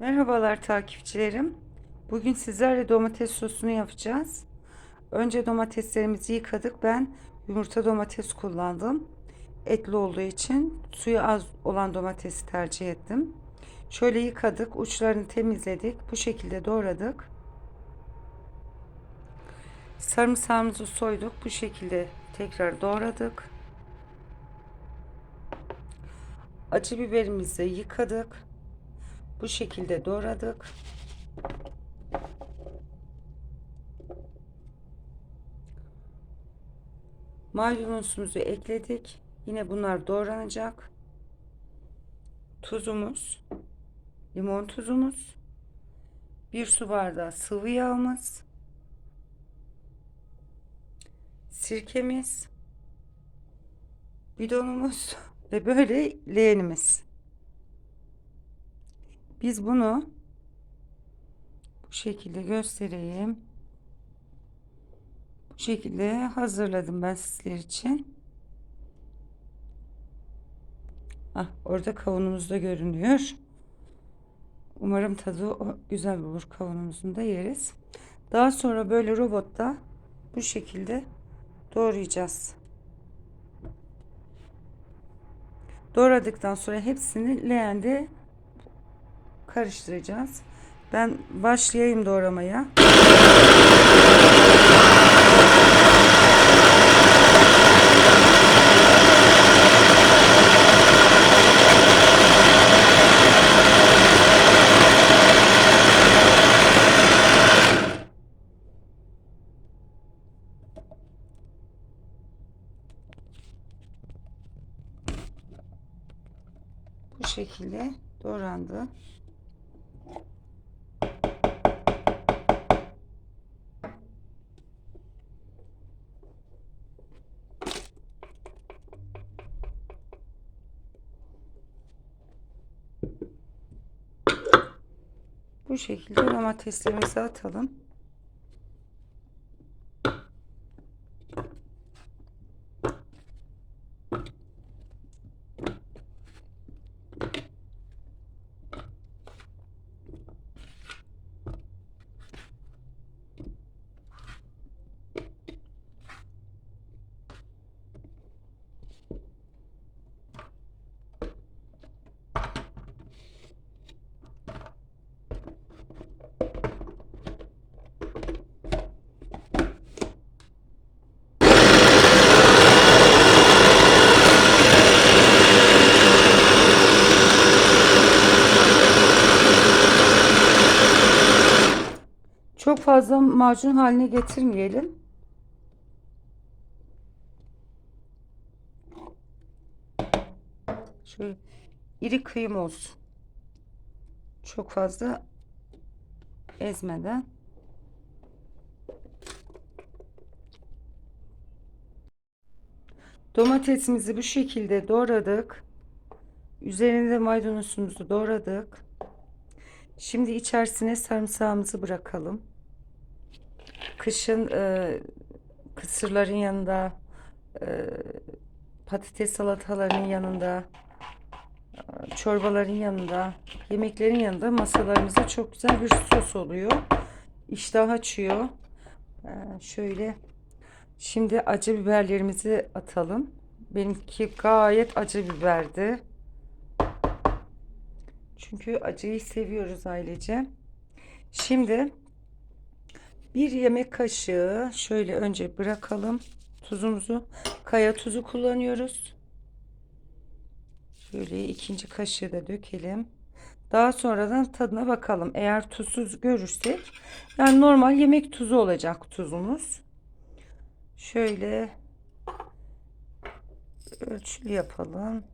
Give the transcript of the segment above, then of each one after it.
Merhabalar takipçilerim. Bugün sizlerle domates sosunu yapacağız. Önce domateslerimizi yıkadık. Ben yumurta domates kullandım. Etli olduğu için suyu az olan domatesi tercih ettim. Şöyle yıkadık, uçlarını temizledik. Bu şekilde doğradık. Sarımsağımızı soyduk. Bu şekilde tekrar doğradık. Acı biberimizi yıkadık. Bu şekilde doğradık. Maydanozumuzu ekledik. Yine bunlar doğranacak. Tuzumuz, limon tuzumuz, bir su bardağı sıvı yağımız, sirkemiz, bidonumuz ve böyle leğenimiz. Biz bunu bu şekilde göstereyim. Bu şekilde hazırladım ben sizler için. Ah, orada kavunumuz da görünüyor. Umarım tadı güzel olur kavunumuzun da yeriz. Daha sonra böyle robotta bu şekilde doğrayacağız. Doğradıktan sonra hepsini leğende karıştıracağız. Ben başlayayım doğramaya. Bu şekilde doğrandı. Bu şekilde domateslerimizi atalım. Çok fazla macun haline getirmeyelim. Şöyle iri kıyım olsun. Çok fazla ezmeden. Domatesimizi bu şekilde doğradık. Üzerine de maydanozumuzu doğradık. Şimdi içerisine sarımsağımızı bırakalım. Kışın e, kısırların yanında, e, patates salatalarının yanında, e, çorbaların yanında, yemeklerin yanında masalarımızda çok güzel bir sos oluyor. İştah açıyor. E, şöyle şimdi acı biberlerimizi atalım. Benimki gayet acı biberdi. Çünkü acıyı seviyoruz ailece. Şimdi bir yemek kaşığı şöyle önce bırakalım tuzumuzu. Kaya tuzu kullanıyoruz. Şöyle ikinci kaşığı da dökelim. Daha sonradan tadına bakalım. Eğer tuzsuz görürsek yani normal yemek tuzu olacak tuzumuz. Şöyle ölçülü yapalım.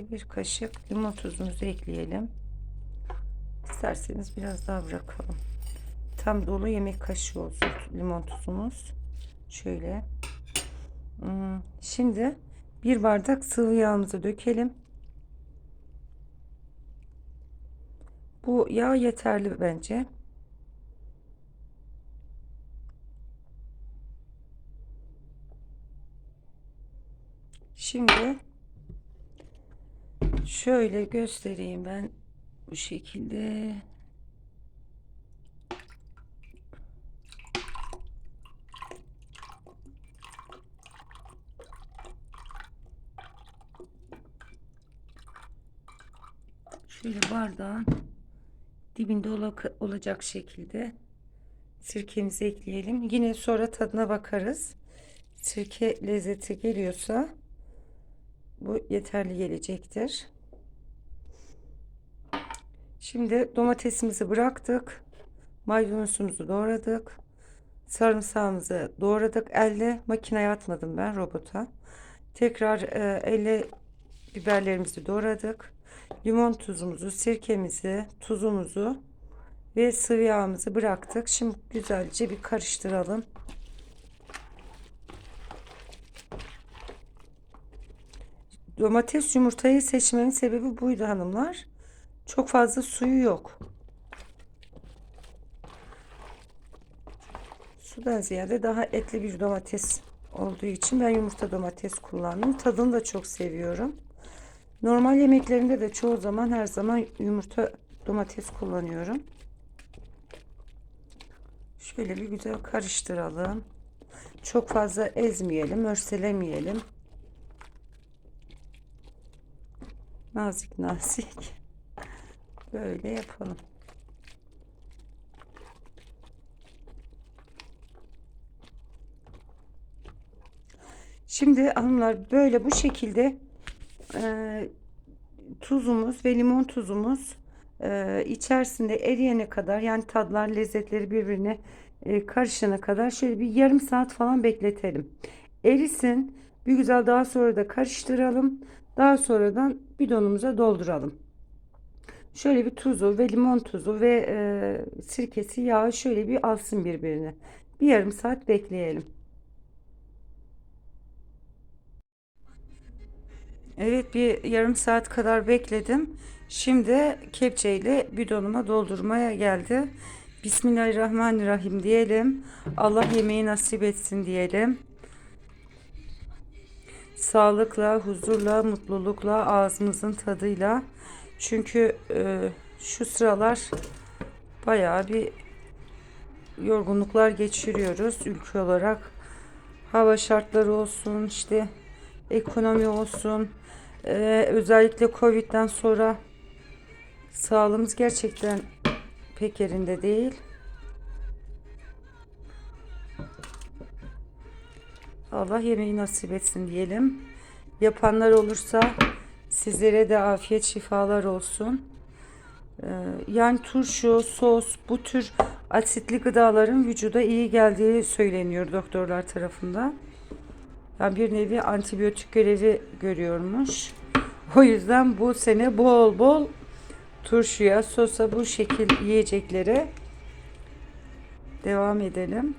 De bir kaşık limon tuzumuzu ekleyelim. İsterseniz biraz daha bırakalım. Tam dolu yemek kaşığı olsun limon tuzumuz. Şöyle. Hmm, şimdi bir bardak sıvı yağımızı dökelim. Bu yağ yeterli bence. Şimdi şöyle göstereyim ben bu şekilde. Şöyle bardağın dibinde ola- olacak şekilde sirkemizi ekleyelim. Yine sonra tadına bakarız. Sirke lezzeti geliyorsa bu yeterli gelecektir. Şimdi domatesimizi bıraktık. Maydanozumuzu doğradık. Sarımsağımızı doğradık. Elle makineye atmadım ben robota. Tekrar e, elle biberlerimizi doğradık. Limon tuzumuzu, sirkemizi, tuzumuzu ve sıvı yağımızı bıraktık. Şimdi güzelce bir karıştıralım. Domates yumurtayı seçmemin sebebi buydu hanımlar. Çok fazla suyu yok. Sudan ziyade daha etli bir domates olduğu için ben yumurta domates kullandım. Tadını da çok seviyorum. Normal yemeklerimde de çoğu zaman her zaman yumurta domates kullanıyorum. Şöyle bir güzel karıştıralım. Çok fazla ezmeyelim, örselemeyelim. Nazik nazik. Böyle yapalım. Şimdi hanımlar böyle bu şekilde e, tuzumuz ve limon tuzumuz e, içerisinde eriyene kadar yani tadlar lezzetleri birbirine e, karışana kadar şöyle bir yarım saat falan bekletelim. Erisin. Bir güzel daha sonra da karıştıralım. Daha sonradan bidonumuza dolduralım. Şöyle bir tuzu ve limon tuzu ve e, sirkesi yağı şöyle bir alsın birbirine. Bir yarım saat bekleyelim. Evet bir yarım saat kadar bekledim. Şimdi kepçeyle bidonuma doldurmaya geldi. Bismillahirrahmanirrahim diyelim. Allah yemeği nasip etsin diyelim. Sağlıkla, huzurla, mutlulukla, ağzımızın tadıyla. Çünkü e, şu sıralar bayağı bir yorgunluklar geçiriyoruz ülke olarak. Hava şartları olsun, işte ekonomi olsun, ee, özellikle Covid'den sonra sağlığımız gerçekten pek yerinde değil. Allah yemeği nasip etsin diyelim. Yapanlar olursa sizlere de afiyet şifalar olsun. Ee, yani turşu, sos, bu tür asitli gıdaların vücuda iyi geldiği söyleniyor doktorlar tarafından. Yani bir nevi antibiyotik görevi görüyormuş. O yüzden bu sene bol bol turşuya, sosa bu şekil yiyeceklere devam edelim.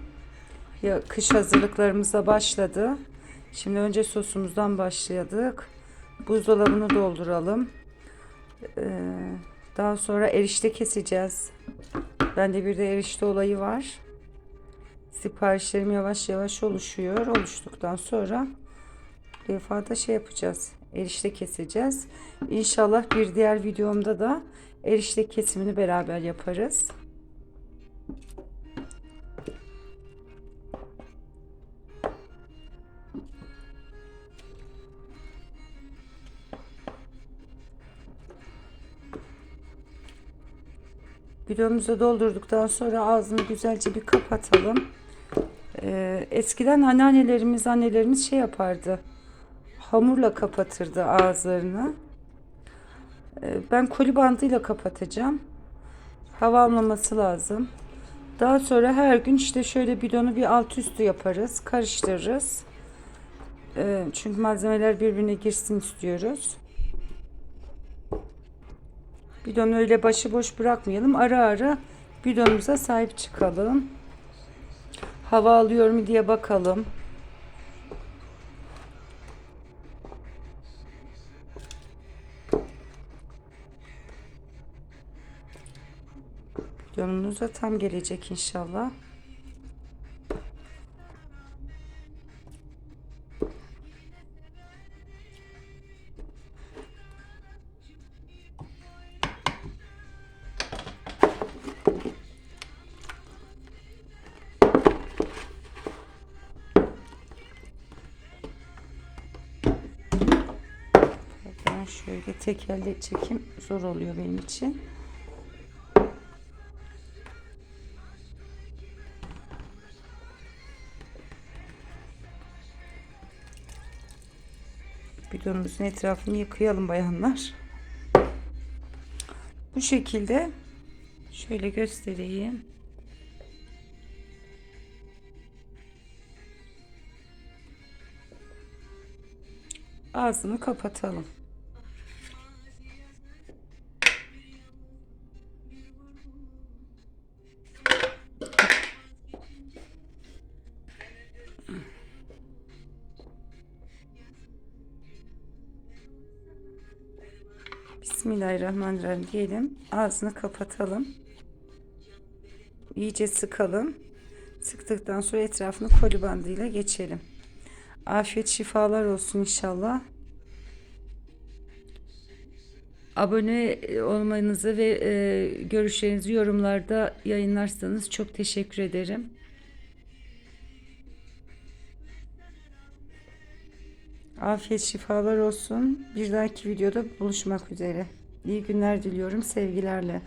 Ya kış hazırlıklarımıza başladı. Şimdi önce sosumuzdan başladık. Buzdolabını dolduralım. Ee, daha sonra erişte keseceğiz. Bende bir de erişte olayı var. Siparişlerim yavaş yavaş oluşuyor. Oluştuktan sonra bu defa da şey yapacağız. Erişte keseceğiz. İnşallah bir diğer videomda da erişte kesimini beraber yaparız. Videomuzu doldurduktan sonra ağzını güzelce bir kapatalım. Ee, eskiden anneannelerimiz, annelerimiz şey yapardı. Hamurla kapatırdı ağızlarını. Ee, ben koli bandıyla kapatacağım. Hava almaması lazım. Daha sonra her gün işte şöyle bidonu bir alt üstü yaparız. Karıştırırız. Ee, çünkü malzemeler birbirine girsin istiyoruz. Bidonu öyle başıboş bırakmayalım. Ara ara bidonumuza sahip çıkalım. Hava alıyor mu diye bakalım. Bidonumuza tam gelecek inşallah. Şöyle tek elde çekim zor oluyor benim için. Bidonumuzun etrafını yıkayalım bayanlar. Bu şekilde şöyle göstereyim. Ağzını kapatalım. Bismillahirrahmanirrahim diyelim. Ağzını kapatalım. İyice sıkalım. Sıktıktan sonra etrafını koli bandıyla geçelim. Afiyet şifalar olsun inşallah. Abone olmanızı ve e, görüşlerinizi yorumlarda yayınlarsanız çok teşekkür ederim. Afiyet şifalar olsun. Bir dahaki videoda buluşmak üzere. İyi günler diliyorum sevgilerle.